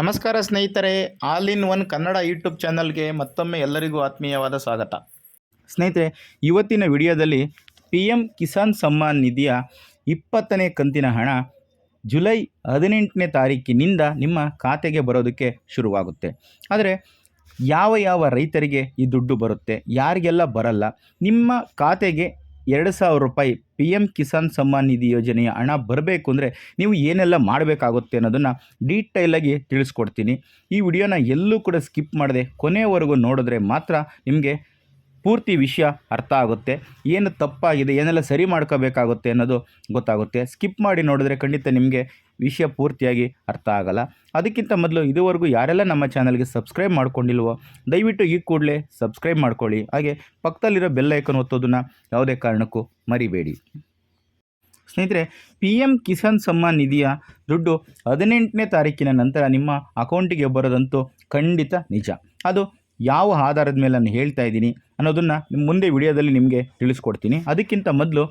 ನಮಸ್ಕಾರ ಸ್ನೇಹಿತರೆ, all in one Kannada YouTube ಚಾನಲ್ಗೆ ಮತ್ತೊಮ್ಮೆ ಎಲ್ಲರಿಗೂ ಆತ್ಮೀಯವಾದ ಸ್ವಾಗತ. ಸ್ನೇಹಿತರೆ, ಇವತ್ತಿನ ವಿಡಿಯೋದಲ್ಲಿ ಪಿ ಎಂ ಕಿಸಾನ್ ಸಮ್ಮಾನ್ ನಿಧಿಯ ಇಪ್ಪತ್ತನೇ ಕಂತಿನ ಹಣ ಜುಲೈ ಹದಿನೆಂಟನೇ ತಾರೀಕಿನಿಂದ ನಿಮ್ಮ ಖಾತೆಗೆ ಬರೋದಕ್ಕೆ ಶುರುವಾಗುತ್ತೆ. ಆದರೆ ಯಾವ ಯಾವ ರೈತರಿಗೆ ಈ ದುಡ್ಡು ಬರುತ್ತೆ, ಯಾರಿಗೆಲ್ಲ ಬರಲ್ಲ, ನಿಮ್ಮ ಖಾತೆಗೆ ಎರಡು ಸಾವಿರ ರೂಪಾಯಿ ಪಿ ಎಂ ಕಿಸಾನ್ ಸಮ್ಮಾನ್ ನಿಧಿ ಯೋಜನೆಯ ಹಣ ಬರಬೇಕು ಅಂದರೆ ನೀವು ಏನೆಲ್ಲ ಮಾಡಬೇಕಾಗುತ್ತೆ ಅನ್ನೋದನ್ನು ಡೀಟೈಲಾಗಿ ತಿಳಿಸ್ಕೊಡ್ತೀನಿ. ಈ ವಿಡಿಯೋನ ಎಲ್ಲೂ ಕೂಡ ಸ್ಕಿಪ್ ಮಾಡದೆ ಕೊನೆಯವರೆಗೂ ನೋಡಿದ್ರೆ ಮಾತ್ರ ನಿಮಗೆ ಪೂರ್ತಿ ವಿಷಯ ಅರ್ಥ ಆಗುತ್ತೆ. ಏನು ತಪ್ಪಾಗಿದೆ, ಏನೆಲ್ಲ ಸರಿ ಮಾಡ್ಕೋಬೇಕಾಗುತ್ತೆ ಅನ್ನೋದು ಗೊತ್ತಾಗುತ್ತೆ. ಸ್ಕಿಪ್ ಮಾಡಿ ನೋಡಿದ್ರೆ ಖಂಡಿತ ನಿಮಗೆ ವಿಷಯ ಪೂರ್ತಿಯಾಗಿ ಅರ್ಥ ಆಗಲ್ಲ. ಅದಕ್ಕಿಂತ ಮೊದಲು ಇದುವರೆಗೂ ಯಾರೆಲ್ಲ ನಮ್ಮ ಚಾನಲ್ಗೆ ಸಬ್ಸ್ಕ್ರೈಬ್ ಮಾಡ್ಕೊಂಡಿಲ್ವೋ, ದಯವಿಟ್ಟು ಈ ಕೂಡಲೇ ಸಬ್ಸ್ಕ್ರೈಬ್ ಮಾಡ್ಕೊಳ್ಳಿ. ಹಾಗೆ ಪಕ್ಕದಲ್ಲಿರೋ ಬೆಲ್ ಐಕನ್ ಒತ್ತೋದನ್ನು ಯಾವುದೇ ಕಾರಣಕ್ಕೂ ಮರಿಬೇಡಿ. ಸ್ನೇಹಿತರೆ, ಪಿ ಎಂ ಕಿಸಾನ್ ಸಮ್ಮಾನ್ ನಿಧಿಯ ದುಡ್ಡು ಹದಿನೆಂಟನೇ ತಾರೀಕಿನ ನಂತರ ನಿಮ್ಮ ಅಕೌಂಟಿಗೆ ಬರೋದಂತೂ ಖಂಡಿತ ನಿಜ. ಅದು ಯಾವ ಆಧಾರದ ಮೇಲೆ ನಾನು ಹೇಳ್ತಾ ಇದ್ದೀನಿ ಅನ್ನೋದನ್ನು ನಿಮ್ಮ ಮುಂದೆ ವಿಡಿಯೋದಲ್ಲಿ ನಿಮಗೆ ತಿಳಿಸ್ಕೊಡ್ತೀನಿ. ಅದಕ್ಕಿಂತ ಮೊದಲು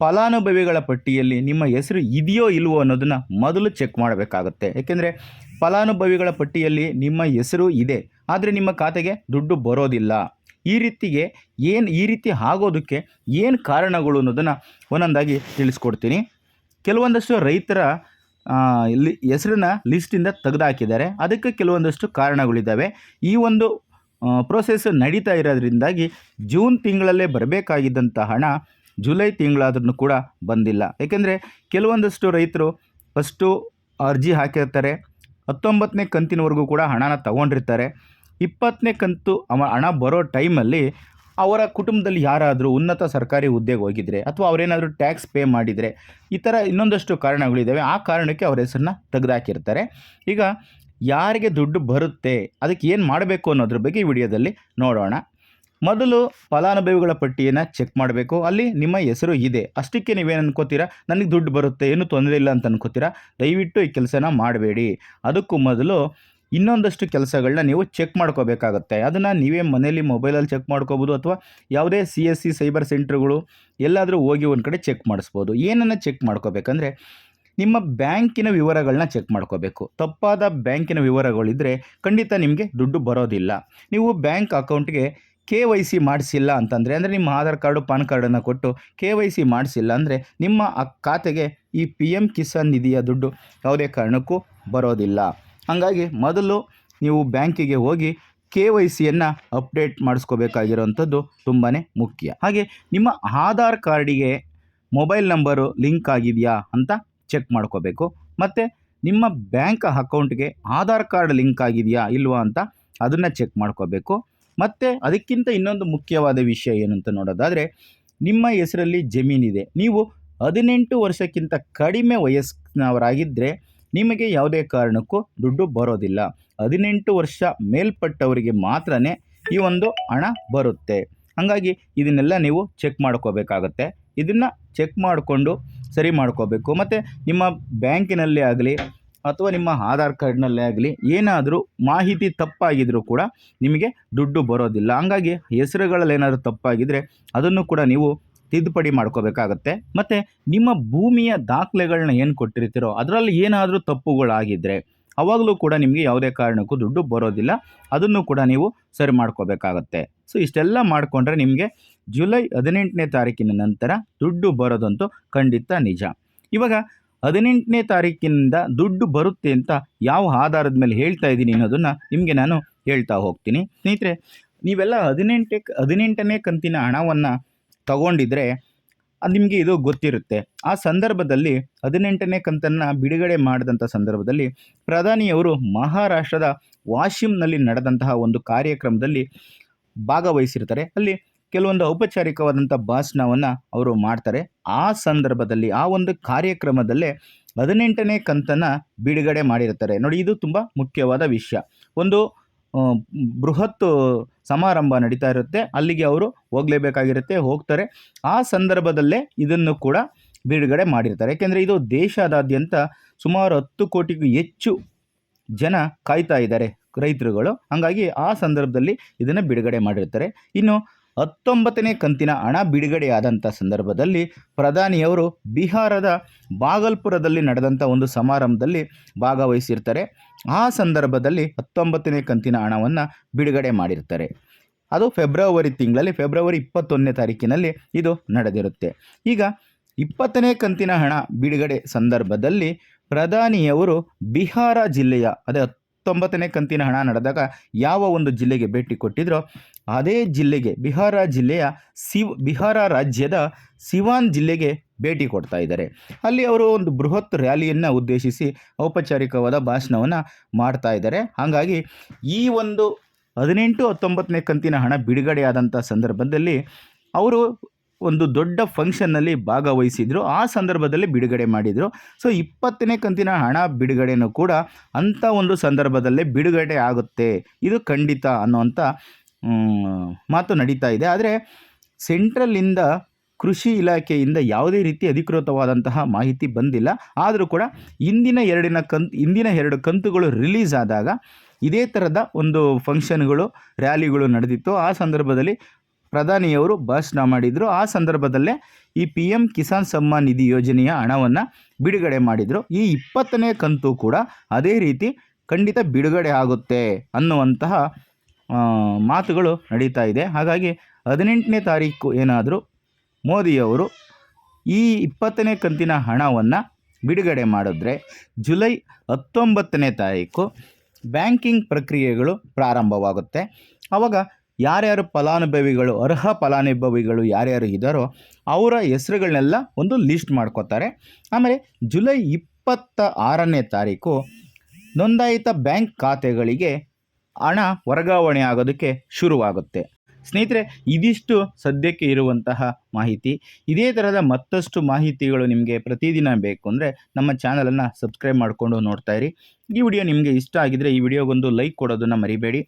ಫಲಾನುಭವಿಗಳ ಪಟ್ಟಿಯಲ್ಲಿ ನಿಮ್ಮ ಹೆಸರು ಇದೆಯೋ ಇಲ್ವೋ ಅನ್ನೋದನ್ನು ಮೊದಲು ಚೆಕ್ ಮಾಡಬೇಕಾಗುತ್ತೆ. ಏಕೆಂದರೆ ಫಲಾನುಭವಿಗಳ ಪಟ್ಟಿಯಲ್ಲಿ ನಿಮ್ಮ ಹೆಸರು ಇದೆ, ಆದರೆ ನಿಮ್ಮ ಖಾತೆಗೆ ದುಡ್ಡು ಬರೋದಿಲ್ಲ. ಈ ರೀತಿಗೆ ಏನು, ಈ ರೀತಿ ಆಗೋದಕ್ಕೆ ಏನು ಕಾರಣಗಳು ಅನ್ನೋದನ್ನು ಒಂದೊಂದಾಗಿ ತಿಳಿಸ್ಕೊಡ್ತೀನಿ. ಕೆಲವೊಂದಷ್ಟು ರೈತರ ಲಿ, ಹೆಸರನ್ನ ಲಿಸ್ಟಿಂದ ತೆಗೆದುಹಾಕಿದ್ದಾರೆ ಅದಕ್ಕೆ ಕೆಲವೊಂದಷ್ಟು ಕಾರಣಗಳಿದ್ದಾವೆ. ಈ ಒಂದು ಪ್ರೋಸೆಸ್ ನಡೀತಾ ಇರೋದ್ರಿಂದಾಗಿ ಜೂನ್ ತಿಂಗಳಲ್ಲೇ ಬರಬೇಕಾಗಿದ್ದಂಥ ಹಣ ಜುಲೈ ತಿಂಗಳಾದ್ರೂ ಕೂಡ ಬಂದಿಲ್ಲ. ಏಕೆಂದರೆ ಕೆಲವೊಂದಷ್ಟು ರೈತರು ಫಸ್ಟು ಅರ್ಜಿ ಹಾಕಿರ್ತಾರೆ, ಹತ್ತೊಂಬತ್ತನೇ ಕಂತಿನವರೆಗೂ ಕೂಡ ಹಣನ ತಗೊಂಡಿರ್ತಾರೆ. ಇಪ್ಪತ್ತನೇ ಕಂತು ಅವ ಹಣ ಬರೋ ಟೈಮಲ್ಲಿ ಅವರ ಕುಟುಂಬದಲ್ಲಿ ಯಾರಾದರೂ ಉನ್ನತ ಸರ್ಕಾರಿ ಹುದ್ದೆಗೆ ಹೋಗಿದ್ರೆ ಅಥವಾ ಅವರೇನಾದರೂ ಟ್ಯಾಕ್ಸ್ ಪೇ ಮಾಡಿದರೆ ಈ ಥರ ಇನ್ನೊಂದಷ್ಟು ಕಾರಣಗಳಿದ್ದಾವೆ. ಆ ಕಾರಣಕ್ಕೆ ಅವರ ಹೆಸರನ್ನ ತೆಗೆದುಹಾಕಿರ್ತಾರೆ ಈಗ ಯಾರಿಗೆ ದುಡ್ಡು ಬರುತ್ತೆ, ಅದಕ್ಕೆ ಏನು ಮಾಡಬೇಕು ಅನ್ನೋದ್ರ ಬಗ್ಗೆ ಈ ವಿಡಿಯೋದಲ್ಲಿ ನೋಡೋಣ. ಮೊದಲು ಫಲಾನುಭವಿಗಳ ಪಟ್ಟಿಯನ್ನು ಚೆಕ್ ಮಾಡಬೇಕು. ಅಲ್ಲಿ ನಿಮ್ಮ ಹೆಸರು ಇದೆ. ಅಷ್ಟಕ್ಕೆ ನೀವೇನು ಅನ್ಕೋತೀರಾ? ನನಗೆ ದುಡ್ಡು ಬರುತ್ತೆ, ಏನು ತೊಂದರೆ ಇಲ್ಲ ಅಂತ ಅನ್ಕೋತೀರಾ? ದಯವಿಟ್ಟು ಈ ಕೆಲಸನ ಮಾಡಬೇಡಿ. ಅದಕ್ಕೂ ಮೊದಲು ಇನ್ನೊಂದಷ್ಟು ಕೆಲಸಗಳನ್ನ ನೀವು ಚೆಕ್ ಮಾಡ್ಕೋಬೇಕಾಗತ್ತೆ. ಅದನ್ನು ನೀವೇ ಮನೇಲಿ ಮೊಬೈಲಲ್ಲಿ ಚೆಕ್ ಮಾಡ್ಕೋಬೋದು ಅಥವಾ ಯಾವುದೇ ಸಿ ಎಸ್ ಸಿ ಸೈಬರ್ ಸೆಂಟ್ರ್ಗಳು ಎಲ್ಲಾದರೂ ಹೋಗಿ ಒಂದು ಕಡೆ ಚೆಕ್ ಮಾಡಿಸ್ಬೋದು. ಏನನ್ನು ಚೆಕ್ ಮಾಡ್ಕೋಬೇಕಂದ್ರೆ ನಿಮ್ಮ ಬ್ಯಾಂಕಿನ ವಿವರಗಳನ್ನ ಚೆಕ್ ಮಾಡ್ಕೋಬೇಕು. ತಪ್ಪಾದ ಬ್ಯಾಂಕಿನ ವಿವರಗಳಿದ್ದರೆ ಖಂಡಿತ ನಿಮಗೆ ದುಡ್ಡು ಬರೋದಿಲ್ಲ. ನೀವು ಬ್ಯಾಂಕ್ ಅಕೌಂಟ್ಗೆ ಕೆ ವೈ ಸಿ ಮಾಡಿಸಿಲ್ಲ ಅಂತಂದರೆ, ಅಂದರೆ ನಿಮ್ಮ ಆಧಾರ್ ಕಾರ್ಡು, ಪಾನ್ ಕಾರ್ಡನ್ನು ಕೊಟ್ಟು ಕೆ ವೈ ಸಿ ಮಾಡಿಸಿಲ್ಲ ಅಂದರೆ ನಿಮ್ಮ ಆ ಖಾತೆಗೆ ಈ ಪಿ ಎಂ ಕಿಸಾನ್ ನಿಧಿಯ ದುಡ್ಡು ಯಾವುದೇ ಕಾರಣಕ್ಕೂ ಬರೋದಿಲ್ಲ. ಹಾಗಾಗಿ ಮೊದಲು ನೀವು ಬ್ಯಾಂಕಿಗೆ ಹೋಗಿ ಕೆ ವೈ ಸಿಯನ್ನು ಅಪ್ಡೇಟ್ ಮಾಡಿಸ್ಕೋಬೇಕಾಗಿರೋವಂಥದ್ದು ತುಂಬಾ ಮುಖ್ಯ. ಹಾಗೆ ನಿಮ್ಮ ಆಧಾರ್ ಕಾರ್ಡಿಗೆ ಮೊಬೈಲ್ ನಂಬರು ಲಿಂಕ್ ಆಗಿದೆಯಾ ಅಂತ ಚೆಕ್ ಮಾಡ್ಕೋಬೇಕು. ಮತ್ತು ನಿಮ್ಮ ಬ್ಯಾಂಕ್ ಅಕೌಂಟ್ಗೆ ಆಧಾರ್ ಕಾರ್ಡ್ ಲಿಂಕ್ ಆಗಿದೆಯಾ ಇಲ್ವಾ ಅಂತ ಅದನ್ನು ಚೆಕ್ ಮಾಡ್ಕೋಬೇಕು. ಮತ್ತು ಅದಕ್ಕಿಂತ ಇನ್ನೊಂದು ಮುಖ್ಯವಾದ ವಿಷಯ ಏನಂತ ನೋಡೋದಾದರೆ, ನಿಮ್ಮ ಹೆಸರಲ್ಲಿ ಜಮೀನಿದೆ ನೀವು ಹದಿನೆಂಟು ವರ್ಷಕ್ಕಿಂತ ಕಡಿಮೆ ವಯಸ್ಸಿನವರಾಗಿದ್ದರೆ ನಿಮಗೆ ಯಾವುದೇ ಕಾರಣಕ್ಕೂ ದುಡ್ಡು ಬರೋದಿಲ್ಲ. ಹದಿನೆಂಟು ವರ್ಷ ಮೇಲ್ಪಟ್ಟವರಿಗೆ ಮಾತ್ರ ಈ ಒಂದು ಹಣ ಬರುತ್ತೆ. ಹಾಗಾಗಿ ಇದನ್ನೆಲ್ಲ ನೀವು ಚೆಕ್ ಮಾಡ್ಕೋಬೇಕಾಗತ್ತೆ. ಇದನ್ನು ಚೆಕ್ ಮಾಡಿಕೊಂಡು ಸರಿ ಮಾಡ್ಕೋಬೇಕು. ಮತ್ತು ನಿಮ್ಮ ಬ್ಯಾಂಕಿನಲ್ಲೇ ಆಗಲಿ ಅಥವಾ ನಿಮ್ಮ ಆಧಾರ್ ಕಾರ್ಡ್ನಲ್ಲೇ ಆಗಲಿ ಏನಾದರೂ ಮಾಹಿತಿ ತಪ್ಪಾಗಿದ್ರೂ ಕೂಡ ನಿಮಗೆ ದುಡ್ಡು ಬರೋದಿಲ್ಲ. ಹಂಗಾಗಿ ಹೆಸರುಗಳಲ್ಲಿ ಏನಾದರೂ ತಪ್ಪಾಗಿದ್ದರೆ ಅದನ್ನು ಕೂಡ ನೀವು ತಿದ್ದುಪಡಿ ಮಾಡ್ಕೋಬೇಕಾಗತ್ತೆ. ಮತ್ತು ನಿಮ್ಮ ಭೂಮಿಯ ದಾಖಲೆಗಳನ್ನ ಏನು ಕೊಟ್ಟಿರ್ತೀರೋ ಅದರಲ್ಲಿ ಏನಾದರೂ ತಪ್ಪುಗಳಾಗಿದ್ದರೆ ಅವಾಗಲೂ ಕೂಡ ನಿಮಗೆ ಯಾವುದೇ ಕಾರಣಕ್ಕೂ ದುಡ್ಡು ಬರೋದಿಲ್ಲ. ಅದನ್ನು ಕೂಡ ನೀವು ಸರಿ ಮಾಡ್ಕೋಬೇಕಾಗತ್ತೆ. ಸೊ, ಇಷ್ಟೆಲ್ಲ ಮಾಡಿಕೊಂಡ್ರೆ ನಿಮಗೆ ಜುಲೈ ಹದಿನೆಂಟನೇ ತಾರೀಕಿನ ನಂತರ ದುಡ್ಡು ಬರೋದಂತೂ ಖಂಡಿತ ನಿಜ. ಇವಾಗ ಹದಿನೆಂಟನೇ ತಾರೀಕಿನಿಂದ ದುಡ್ಡು ಬರುತ್ತೆ ಅಂತ ಯಾವ ಆಧಾರದ ಮೇಲೆ ಹೇಳ್ತಾ ಇದ್ದೀನಿ ಅನ್ನೋದನ್ನು ನಿಮಗೆ ನಾನು ಹೇಳ್ತಾ ಹೋಗ್ತೀನಿ. ಸ್ನೇಹಿತರೆ, ನೀವೆಲ್ಲ ಹದಿನೆಂಟೇ, ಹದಿನೆಂಟನೇ ಕಂತಿನ ಹಣವನ್ನು ತಗೊಂಡಿದ್ರೆ ನಿಮಗೆ ಇದು ಗೊತ್ತಿರುತ್ತೆ. ಆ ಸಂದರ್ಭದಲ್ಲಿ ಹದಿನೆಂಟನೇ ಕಂತನ್ನು ಬಿಡುಗಡೆ ಮಾಡಿದಂಥ ಸಂದರ್ಭದಲ್ಲಿ ಪ್ರಧಾನಿಯವರು ಮಹಾರಾಷ್ಟ್ರದ ವಾಶಿಮ್ನಲ್ಲಿ ನಡೆದಂತಹ ಒಂದು ಕಾರ್ಯಕ್ರಮದಲ್ಲಿ ಭಾಗವಹಿಸಿರ್ತಾರೆ. ಅಲ್ಲಿ ಕೆಲವೊಂದು ಔಪಚಾರಿಕವಾದಂಥ ಭಾಷಣವನ್ನು ಅವರು ಮಾಡ್ತಾರೆ. ಆ ಸಂದರ್ಭದಲ್ಲಿ, ಆ ಒಂದು ಕಾರ್ಯಕ್ರಮದಲ್ಲೇ ಹದಿನೆಂಟನೇ ಕಂತನ್ನು ಬಿಡುಗಡೆ ಮಾಡಿರ್ತಾರೆ ನೋಡಿ, ಇದು ತುಂಬ ಮುಖ್ಯವಾದ ವಿಷಯ. ಒಂದು ಬೃಹತ್ ಸಮಾರಂಭ ನಡೀತಾ ಇರುತ್ತೆ. ಅಲ್ಲಿಗೆ ಅವರು ಹೋಗಲೇಬೇಕಾಗಿರುತ್ತೆ, ಹೋಗ್ತಾರೆ. ಆ ಸಂದರ್ಭದಲ್ಲೇ ಇದನ್ನು ಕೂಡ ಬಿಡುಗಡೆ ಮಾಡಿರ್ತಾರೆ. ಯಾಕೆಂದರೆ, ಇದು ದೇಶದಾದ್ಯಂತ ಸುಮಾರು ಹತ್ತು ಕೋಟಿಗೂ ಹೆಚ್ಚು ಜನ ಕಾಯ್ತಾ ಇದ್ದಾರೆ ರೈತರುಗಳು. ಹಾಗಾಗಿ ಆ ಸಂದರ್ಭದಲ್ಲಿ ಇದನ್ನು ಬಿಡುಗಡೆ ಮಾಡಿರ್ತಾರೆ. ಇನ್ನು ಹತ್ತೊಂಬತ್ತನೇ ಕಂತಿನ ಹಣ ಬಿಡುಗಡೆಯಾದಂಥ ಸಂದರ್ಭದಲ್ಲಿ ಪ್ರಧಾನಿಯವರು ಬಿಹಾರದ ಬಾಗಲ್ಪುರದಲ್ಲಿ ನಡೆದಂಥ ಒಂದು ಸಮಾರಂಭದಲ್ಲಿ ಭಾಗವಹಿಸಿರ್ತಾರೆ. ಆ ಸಂದರ್ಭದಲ್ಲಿ ಹತ್ತೊಂಬತ್ತನೇ ಕಂತಿನ ಹಣವನ್ನು ಬಿಡುಗಡೆ ಮಾಡಿರ್ತಾರೆ. ಅದು ಫೆಬ್ರವರಿ ತಿಂಗಳಲ್ಲಿ, ಫೆಬ್ರವರಿ ಇಪ್ಪತ್ತೊಂದನೇ ತಾರೀಕಿನಲ್ಲಿ ಇದು ನಡೆದಿರುತ್ತೆ. ಈಗ ಇಪ್ಪತ್ತನೇ ಕಂತಿನ ಹಣ ಬಿಡುಗಡೆ ಸಂದರ್ಭದಲ್ಲಿ ಪ್ರಧಾನಿಯವರು ಬಿಹಾರ ಜಿಲ್ಲೆಯ, ಅದೇ ಹತ್ತೊಂಬತ್ತನೇ ಕಂತಿನ ಹಣ ನಡೆದಾಗ ಯಾವ ಒಂದು ಜಿಲ್ಲೆಗೆ ಭೇಟಿ ಕೊಟ್ಟಿದ್ರೋ ಅದೇ ಜಿಲ್ಲೆಗೆ ಬಿಹಾರ ಜಿಲ್ಲೆಯ ಸಿವ್, ಬಿಹಾರ ರಾಜ್ಯದ ಸಿವಾನ್ ಜಿಲ್ಲೆಗೆ ಭೇಟಿ ಕೊಡ್ತಾ ಇದ್ದಾರೆ. ಅಲ್ಲಿ ಅವರು ಒಂದು ಬೃಹತ್ ರ್ಯಾಲಿಯನ್ನು ಉದ್ದೇಶಿಸಿ ಔಪಚಾರಿಕವಾದ ಭಾಷಣವನ್ನು ಮಾಡ್ತಾ ಇದ್ದಾರೆ. ಹಾಗಾಗಿ ಈ ಒಂದು ಹದಿನೆಂಟು ಹತ್ತೊಂಬತ್ತನೇ ಕಂತಿನ ಹಣ ಬಿಡುಗಡೆಯಾದಂಥ ಸಂದರ್ಭದಲ್ಲಿ ಅವರು ಒಂದು ದೊಡ್ಡ ಫಂಕ್ಷನ್ನಲ್ಲಿ ಭಾಗವಹಿಸಿದ್ರು. ಆ ಸಂದರ್ಭದಲ್ಲಿ ಬಿಡುಗಡೆ ಮಾಡಿದರು. ಸೊ ಇಪ್ಪತ್ತನೇ ಕಂತಿನ ಹಣ ಬಿಡುಗಡೆನೂ ಕೂಡ ಅಂಥ ಒಂದು ಸಂದರ್ಭದಲ್ಲೇ ಬಿಡುಗಡೆ ಆಗುತ್ತೆ. ಇದು ಖಂಡಿತ ಅನ್ನುವಂಥ ಮಾತು ನಡೀತಾ ಇದೆ. ಆದರೆ ಸೆಂಟ್ರಲ್ಲಿಂದ ಕೃಷಿ ಇಲಾಖೆಯಿಂದ ಯಾವುದೇ ರೀತಿ ಅಧಿಕೃತವಾದಂತಹ ಮಾಹಿತಿ ಬಂದಿಲ್ಲ. ಆದರೂ ಕೂಡ ಇಂದಿನ ಎರಡಿನ ಕಂತು, ಇಂದಿನ ಎರಡು ಕಂತುಗಳು ರಿಲೀಸ್ ಆದಾಗ ಇದೇ ಥರದ ಒಂದು ಫಂಕ್ಷನ್ಗಳು ರ್ಯಾಲಿಗಳು ನಡೆದಿತ್ತು. ಆ ಸಂದರ್ಭದಲ್ಲಿ ಪ್ರಧಾನಿಯವರು ಭಾಷಣ ಮಾಡಿದರು. ಆ ಸಂದರ್ಭದಲ್ಲೇ ಈ ಪಿ ಎಂ ಕಿಸಾನ್ ಸಮ್ಮಾನ್ ನಿಧಿ ಯೋಜನೆಯ ಹಣವನ್ನು ಬಿಡುಗಡೆ ಮಾಡಿದರು. ಈ ಇಪ್ಪತ್ತನೇ ಕಂತು ಕೂಡ ಅದೇ ರೀತಿ ಖಂಡಿತ ಬಿಡುಗಡೆ ಆಗುತ್ತೆ ಅನ್ನುವಂತಹ ಮಾತುಗಳು ನಡೀತಾ ಇದೆ. ಹಾಗಾಗಿ ಹದಿನೆಂಟನೇ ತಾರೀಕು ಏನಾದರೂ ಮೋದಿಯವರು ಈ ಇಪ್ಪತ್ತನೇ ಕಂತಿನ ಹಣವನ್ನು ಬಿಡುಗಡೆ ಮಾಡಿದ್ರೆ ಜುಲೈ ಹತ್ತೊಂಬತ್ತನೇ ತಾರೀಕು ಬ್ಯಾಂಕಿಂಗ್ ಪ್ರಕ್ರಿಯೆಗಳು ಪ್ರಾರಂಭವಾಗುತ್ತೆ. ಆವಾಗ ಯಾರ್ಯಾರು ಫಲಾನುಭವಿಗಳು, ಅರ್ಹ ಫಲಾನುಭವಿಗಳು ಯಾರ್ಯಾರು ಇದ್ದಾರೋ ಅವರ ಹೆಸರುಗಳನ್ನೆಲ್ಲ ಒಂದು ಲಿಸ್ಟ್ ಮಾಡ್ಕೋತಾರೆ. ಆಮೇಲೆ ಜುಲೈ ಇಪ್ಪತ್ತ ಆರನೇ ತಾರೀಕು ನೋಂದಾಯಿತ ಬ್ಯಾಂಕ್ ಖಾತೆಗಳಿಗೆ ಹಣ ವರ್ಗಾವಣೆ ಆಗೋದಕ್ಕೆ ಶುರುವಾಗುತ್ತೆ. ಸ್ನೇಹಿತರೆ, ಇದಿಷ್ಟು ಸದ್ಯಕ್ಕೆ ಇರುವಂತಹ ಮಾಹಿತಿ. ಇದೇ ಥರದ ಮತ್ತಷ್ಟು ಮಾಹಿತಿಗಳು ನಿಮಗೆ ಪ್ರತಿದಿನ ಬೇಕು ಅಂದರೆ ನಮ್ಮ ಚಾನಲನ್ನು ಸಬ್ಸ್ಕ್ರೈಬ್ ಮಾಡಿಕೊಂಡು ನೋಡ್ತಾ ಇರಿ. ಈ ವಿಡಿಯೋ ನಿಮಗೆ ಇಷ್ಟ ಆಗಿದರೆ ಈ ವಿಡಿಯೋಗೊಂದು ಲೈಕ್ ಕೊಡೋದನ್ನು ಮರಿಬೇಡಿ.